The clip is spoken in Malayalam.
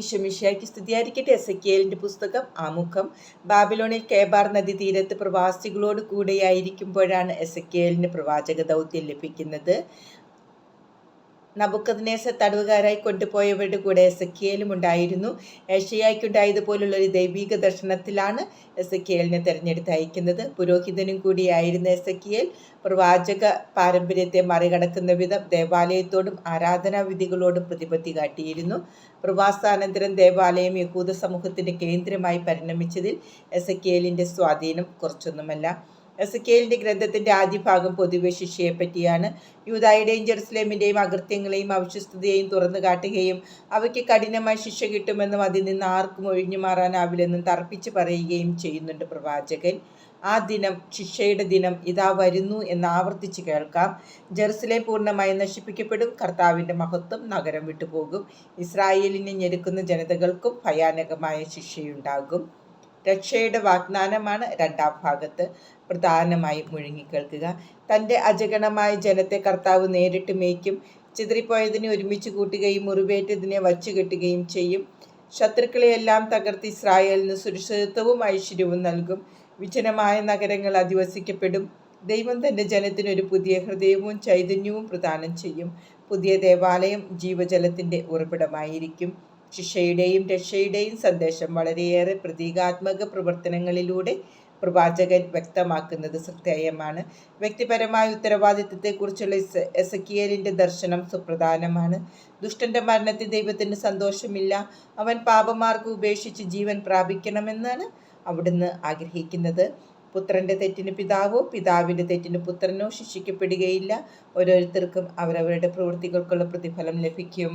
ഈശോമിഷിയാക്കി സ്തുതിയായിരിക്കട്ടെ. എക്കിയലിന്റെ പുസ്തകം ആമുഖം. ബാബിലോണിൽ കേബാർ നദി തീരത്ത് പ്രവാസികളോട് കൂടെയായിരിക്കുമ്പോഴാണ് എസ് എക്കിയലിന് പ്രവാചക ദൗത്യം ലഭിക്കുന്നത്. നബുക്കദ്നേസ തടവുകാരായി കൊണ്ടുപോയവരുടെ കൂടെ എസക്കിയേലും ഉണ്ടായിരുന്നു. ഏഷ്യയ്ക്കുണ്ടായതുപോലുള്ള ഒരു ദൈവിക ദർശനത്തിലാണ് എസക്കിയേലിനെ തിരഞ്ഞെടുത്ത് അയക്കുന്നത് പുരോഹിതനും കൂടിയായിരുന്ന എസക്കിയേൽ പ്രവാചക പാരമ്പര്യത്തെ മറികടക്കുന്ന വിധം ദേവാലയത്തോടും ആരാധനാവിധികളോടും പ്രതിപത്തി കാട്ടിയിരുന്നു. പ്രവാസാനന്തരം ദേവാലയം യഹൂദ സമൂഹത്തിന്റെ കേന്ദ്രമായി പരിണമിച്ചതിൽ എസക്കിയേലിന്റെ സ്വാധീനം കുറച്ചൊന്നുമല്ല. എസക്കേലിന്റെ ഗ്രന്ഥത്തിന്റെ ആദ്യ ഭാഗം പൊതുവെ ശിക്ഷയെ പറ്റിയാണ് യൂതായുടെയും ജെറുസലേമിന്റെയും അകൃത്യങ്ങളെയും അവശിഷ്ടതയെയും തുറന്നു കാട്ടുകയും അവയ്ക്ക് കഠിനമായി ശിക്ഷ കിട്ടുമെന്നും അതിൽ നിന്ന് ആർക്കും ഒഴിഞ്ഞു മാറാനാവില്ലെന്നും തർപ്പിച്ച് പറയുകയും ചെയ്യുന്നുണ്ട് പ്രവാചകൻ. ആ ദിനം ശിക്ഷയുടെ ദിനം ഇതാ വരുന്നു എന്ന് ആവർത്തിച്ച് കേൾക്കാം. ജെറുസലേം പൂർണമായി നശിപ്പിക്കപ്പെടും കർത്താവിന്റെ മഹത്വം നഗരം വിട്ടുപോകും. ഇസ്രായേലിനെ ഞെരുക്കുന്ന ജനതകൾക്കും ഭയാനകമായ ശിക്ഷയുണ്ടാകും. രക്ഷയുടെ വാഗ്ദാനമാണ് രണ്ടാം ഭാഗത്ത്. പ്രധാനമായും മുഴുങ്ങിക്കേൾക്കുക. തന്റെ അജഗണമായ ജനത്തെ കർത്താവ് നേരിട്ട് മേയ്ക്കും. ചിതറിപ്പോയതിനെ ഒരുമിച്ച് കൂട്ടുകയും മുറിവേറ്റതിനെ വച്ചു കെട്ടുകയും ചെയ്യും. ശത്രുക്കളെയെല്ലാം തകർത്ത് ഇസ്രായേലിന് സുരക്ഷിതത്വവും ഐശ്വര്യവും നൽകും. വിജനമായ നഗരങ്ങൾ അധിവസിക്കപ്പെടും. ദൈവം തന്റെ ജനത്തിന് ഒരു പുതിയ ഹൃദയവും ചൈതന്യവും പ്രദാനം ചെയ്യും. പുതിയ ദേവാലയം ജീവജലത്തിന്റെ ഉറവിടമായിരിക്കും. ശിക്ഷയുടെയും രക്ഷയുടെയും സന്ദേശം വളരെയേറെ പ്രതീകാത്മക പ്രവർത്തനങ്ങളിലൂടെ പ്രവാചകൻ വ്യക്തമാക്കുന്നത് ശ്രദ്ധേയമാണ് വ്യക്തിപരമായ ഉത്തരവാദിത്വത്തെക്കുറിച്ചുള്ള എസക്കിയലിന്റെ ദർശനം സുപ്രധാനമാണ്. ദുഷ്ടന്റെ മരണത്തിൽ ദൈവത്തിന് സന്തോഷമില്ല. അവൻ പാപമാർഗം ഉപേക്ഷിച്ച് ജീവൻ പ്രാപിക്കണമെന്നാണ് അവിടുന്ന് ആഗ്രഹിക്കുന്നത്. പുത്രന്റെ തെറ്റിന് പിതാവോ പിതാവിന്റെ തെറ്റിന് പുത്രനോ ശിക്ഷിക്കപ്പെടുകയില്ല. ഓരോരുത്തർക്കും അവരവരുടെ പ്രവൃത്തികൾക്കുള്ള പ്രതിഫലം ലഭിക്കും.